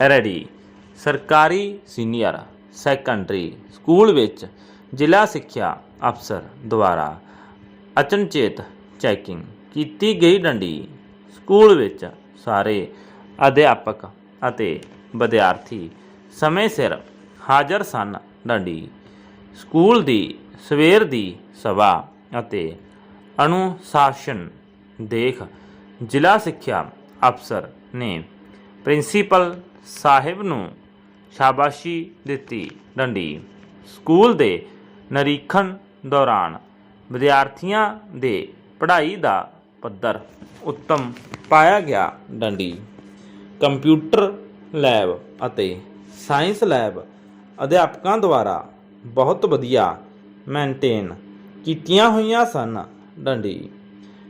Ready. ਸਰਕਾਰੀ senior secondary school ਵਿੱਚ ਜ਼ਿਲ੍ਹਾ ਸਿੱਖਿਆ ਅਫਸਰ ਦੁਆਰਾ ਅਚਨਚੇਤ ਚੈਕਿੰਗ ਕੀਤੀ ਗਈ ਡੰਡੀ। ਸਕੂਲ ਵਿੱਚ ਸਾਰੇ ਅਧਿਆਪਕ ਅਤੇ ਵਿਦਿਆਰਥੀ ਸਮੇਂ ਸਿਰ ਹਾਜ਼ਰ ਸਨ ਡੰਡੀ। ਸਕੂਲ ਦੀ ਸਵੇਰ ਦੀ ਸਭਾ ਅਤੇ ਅਨੁਸ਼ਾਸਨ ਦੇਖ ਜ਼ਿਲ੍ਹਾ ਸਿੱਖਿਆ ਅਫਸਰ ਨੇ ਪ੍ਰਿੰਸੀਪਲ ਸਾਹਿਬ ਨੂੰ ਸ਼ਾਬਾਸ਼ੀ ਦਿੱਤੀ ਡੰਡੀ। ਸਕੂਲ ਦੇ ਨਿਰੀਖਣ ਦੌਰਾਨ ਵਿਦਿਆਰਥੀਆਂ ਦੇ ਪੜ੍ਹਾਈ ਦਾ ਪੱਧਰ ਉੱਤਮ ਪਾਇਆ ਗਿਆ ਡੰਡੀ। ਕੰਪਿਊਟਰ ਲੈਬ ਅਤੇ ਸਾਇੰਸ ਲੈਬ ਅਧਿਆਪਕਾਂ ਦੁਆਰਾ ਬਹੁਤ ਵਧੀਆ ਮੇਨਟੇਨ ਕੀਤੀਆਂ ਹੋਈਆਂ ਸਨ ਡੰਡੀ।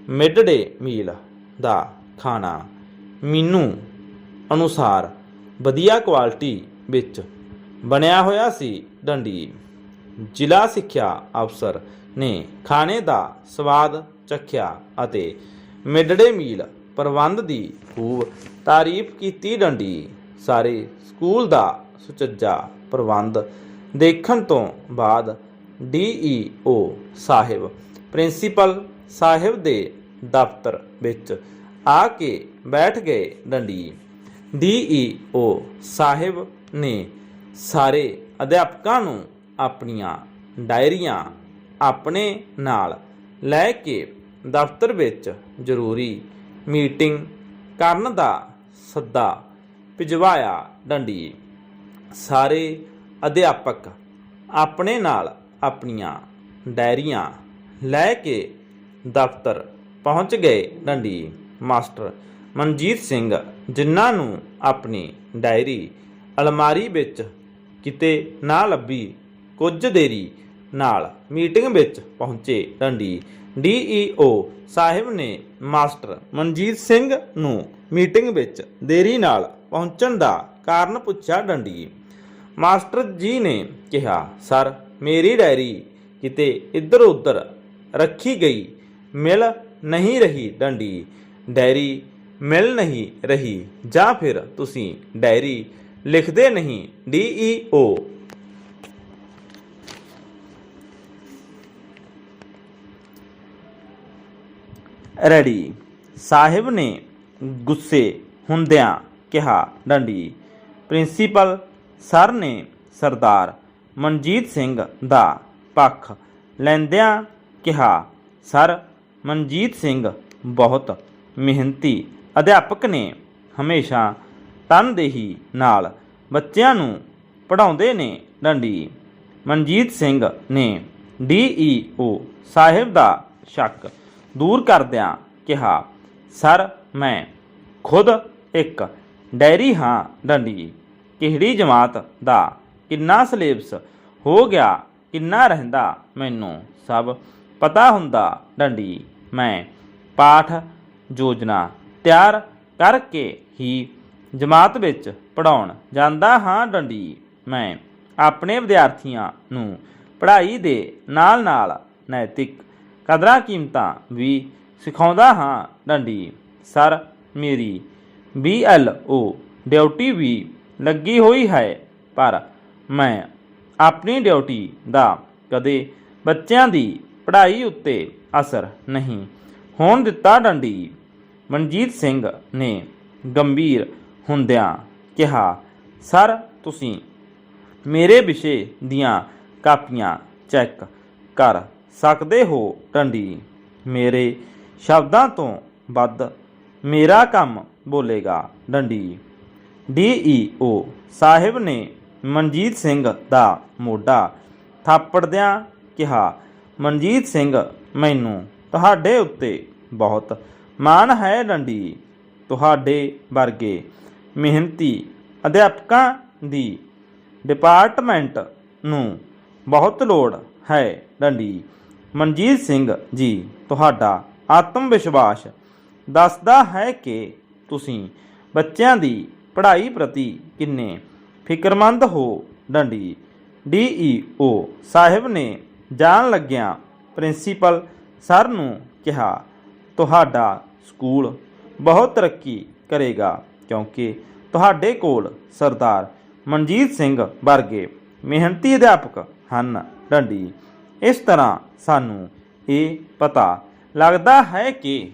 ਮਿਡ ਡੇ ਮੀਲ ਦਾ ਖਾਣਾ ਮੀਨੂ ਅਨੁਸਾਰ ਵਧੀਆ ਕੁਆਲਿਟੀ ਵਿੱਚ ਬਣਿਆ ਹੋਇਆ ਸੀ ਡੰਡੀ। ਜ਼ਿਲ੍ਹਾ ਸਿੱਖਿਆ ਅਫਸਰ ਨੇ ਖਾਣੇ ਦਾ ਸਵਾਦ ਚਖਿਆ ਅਤੇ ਮਿਡ ਡੇ ਮੀਲ ਪ੍ਰਬੰਧ ਦੀ ਖੂਬ ਤਾਰੀਫ ਕੀਤੀ ਡੰਡੀ। ਸਾਰੇ ਸਕੂਲ ਦਾ ਸੁਚੱਜਾ ਪ੍ਰਬੰਧ ਦੇਖਣ ਤੋਂ ਬਾਅਦ ਡੀਈਓ ਸਾਹਿਬ, ਪ੍ਰਿੰਸੀਪਲ ਸਾਹਿਬ ਦੇ ਦਫ਼ਤਰ ਵਿੱਚ ਆ ਕੇ ਬੈਠ ਗਏ ਡੰਡੀ। ਡੀਈਓ ਸਾਹਿਬ ਨੇ ਸਾਰੇ ਅਧਿਆਪਕਾਂ ਨੂੰ ਆਪਣੀਆਂ ਡਾਇਰੀਆਂ ਆਪਣੇ ਨਾਲ ਲੈ ਕੇ ਦਫ਼ਤਰ ਵਿੱਚ ਜ਼ਰੂਰੀ ਮੀਟਿੰਗ ਕਰਨ ਦਾ ਸੱਦਾ ਭਿਜਵਾਇਆ। ਡੰਡੀ, ਸਾਰੇ ਅਧਿਆਪਕ ਆਪਣੇ ਨਾਲ ਆਪਣੀਆਂ ਡਾਇਰੀਆਂ ਲੈ ਕੇ ਦਫ਼ਤਰ ਪਹੁੰਚ ਗਏ। ਡੰਡੀ, ਮਾਸਟਰ ਮਨਜੀਤ ਸਿੰਘ, ਜਿਨ੍ਹਾਂ ਨੂੰ ਆਪਣੀ ਡਾਇਰੀ ਅਲਮਾਰੀ ਵਿੱਚ ਕਿਤੇ ਨਾ ਲੱਭੀ, ਕੁਝ ਦੇਰੀ ਨਾਲ ਮੀਟਿੰਗ ਵਿੱਚ ਪਹੁੰਚੇ ਡੰਡੀ ਡੀਈਓ ਸਾਹਿਬ ਨੇ ਮਾਸਟਰ ਮਨਜੀਤ ਸਿੰਘ ਨੂੰ ਮੀਟਿੰਗ ਵਿੱਚ ਦੇਰੀ ਨਾਲ ਪਹੁੰਚਣ ਦਾ ਕਾਰਨ ਪੁੱਛਿਆ ਡੰਡੀ ਮਾਸਟਰ ਜੀ ਨੇ ਕਿਹਾ, ਸਰ, ਮੇਰੀ ਡਾਇਰੀ ਕਿਤੇ ਇੱਧਰ ਉੱਧਰ ਰੱਖੀ ਗਈ, ਮਿਲ ਨਹੀਂ ਰਹੀ ਡੰਡੀ ਡਾਇਰੀ ਮਿਲ ਨਹੀਂ ਰਹੀ, ਜਾਂ ਫਿਰ ਤੁਸੀਂ ਡਾਇਰੀ ਲਿਖਦੇ ਨਹੀਂ ਡੀਈਓ ਰੈਡੀ। ਸਾਹਿਬ ਨੇ ਗੁੱਸੇ ਹੁੰਦਿਆਂ ਕਿਹਾ, ਡੰਡੀ, ਪ੍ਰਿੰਸੀਪਲ ਸਰ ਨੇ ਸਰਦਾਰ ਮਨਜੀਤ ਸਿੰਘ ਦਾ ਪੱਖ ਲੈਂਦਿਆਂ ਕਿਹਾ, ਸਰ, ਮਨਜੀਤ ਸਿੰਘ ਬਹੁਤ ਮਿਹਨਤੀ ਅਧਿਆਪਕ ਨੇ ਹਮੇਸ਼ਾ ਤਨਦੇਹੀ ਨਾਲ ਬੱਚਿਆਂ ਨੂੰ ਪੜ੍ਹਾਉਂਦੇ ਨੇ ਡੰਡੀ। ਮਨਜੀਤ ਸਿੰਘ ਨੇ ਡੀਈਓ ਸਾਹਿਬ ਦਾ ਸ਼ੱਕ ਦੂਰ ਕਰਦਿਆਂ ਕਿਹਾ, ਸਰ, ਮੈਂ ਖੁਦ ਇੱਕ ਡਾਇਰੀ ਹਾਂ ਡੰਡੀ। ਕਿਹੜੀ ਜਮਾਤ ਦਾ ਕਿੰਨਾ ਸਿਲੇਬਸ ਹੋ ਗਿਆ, ਕਿੰਨਾ ਰਹਿੰਦਾ, ਮੈਨੂੰ ਸਭ ਪਤਾ ਹੁੰਦਾ ਡੰਡੀ। ਮੈਂ ਪਾਠ ਯੋਜਨਾ ਤਿਆਰ ਕਰਕੇ ਹੀ ਜਮਾਤ ਵਿੱਚ ਪੜਾਉਣ ਜਾਂਦਾ ਹਾਂ ਡੰਡੀ। ਮੈਂ ਆਪਣੇ ਵਿਦਿਆਰਥੀਆਂ ਨੂੰ ਪੜ੍ਹਾਈ ਦੇ ਨਾਲ-ਨਾਲ ਨੈਤਿਕ ਕਦਰਾਂ ਕੀਮਤਾਂ ਵੀ ਸਿਖਾਉਂਦਾ ਹਾਂ ਡੰਡੀ। ਸਰ, ਮੇਰੀ ਬੀਐਲਓ ਡਿਊਟੀ ਵੀ ਲੱਗੀ ਹੋਈ ਹੈ, ਪਰ ਮੈਂ ਆਪਣੀ ਡਿਊਟੀ ਦਾ ਕਦੇ ਬੱਚਿਆਂ ਦੀ ਪੜ੍ਹਾਈ ਉੱਤੇ ਅਸਰ ਨਹੀਂ ਹੋਣ ਦਿੱਤਾ ਡੰਡੀ। ਮਨਜੀਤ ਸਿੰਘ ਨੇ ਗੰਭੀਰ ਹੁੰਦਿਆਂ ਕਿਹਾ, ਸਰ, ਤੁਸੀਂ ਮੇਰੇ ਵਿਸ਼ੇ ਦੀਆਂ ਕਾਪੀਆਂ ਚੈੱਕ ਕਰ ਸਕਦੇ ਹੋ? ਡੰਡੀ ਮੇਰੇ ਸ਼ਬਦਾਂ ਤੋਂ ਵੱਧ ਮੇਰਾ ਕੰਮ ਬੋਲੇਗਾ ਡੰਡੀ ਡੀਈਓ ਸਾਹਿਬ ਨੇ ਮਨਜੀਤ ਸਿੰਘ ਦਾ ਮੋਢਾ ਥਾਪੜਦਿਆਂ ਕਿਹਾ, ਮਨਜੀਤ ਸਿੰਘ, ਮੈਨੂੰ ਤੁਹਾਡੇ ਉੱਤੇ ਬਹੁਤ ਮਾਣ ਹੈ ਡੰਡੀ ਤੁਹਾਡੇ ਵਰਗੇ ਮਿਹਨਤੀ ਅਧਿਆਪਕਾਂ ਦੀ ਡਿਪਾਰਟਮੈਂਟ ਨੂੰ ਬਹੁਤ ਲੋੜ ਹੈ ਡੰਡੀ। ਮਨਜੀਤ ਸਿੰਘ ਜੀ, ਤੁਹਾਡਾ ਆਤਮ ਵਿਸ਼ਵਾਸ ਦੱਸਦਾ ਹੈ ਕਿ ਤੁਸੀਂ ਬੱਚਿਆਂ ਦੀ ਪੜ੍ਹਾਈ ਪ੍ਰਤੀ ਕਿੰਨੇ ਫਿਕਰਮੰਦ ਹੋ ਡੰਡੀ। ਡੀਈਓ ਸਾਹਿਬ ਨੇ ਜਾਣ ਲੱਗਿਆਂ ਪ੍ਰਿੰਸੀਪਲ ਸਰ ਨੂੰ ਕਿਹਾ ਤੁਹਾਡਾ ਸਕੂਲ ਬਹੁਤ ਤਰੱਕੀ ਕਰੇਗਾ ਕਿਉਂਕਿ ਤੁਹਾਡੇ ਕੋਲ ਸਰਦਾਰ ਮਨਜੀਤ ਸਿੰਘ ਵਰਗੇ ਮਿਹਨਤੀ ਅਧਿਆਪਕ ਹਨ ਡੰਡੀ। ਇਸ ਤਰ੍ਹਾਂ ਸਾਨੂੰ ਇਹ ਪਤਾ ਲੱਗਦਾ ਹੈ ਕਿ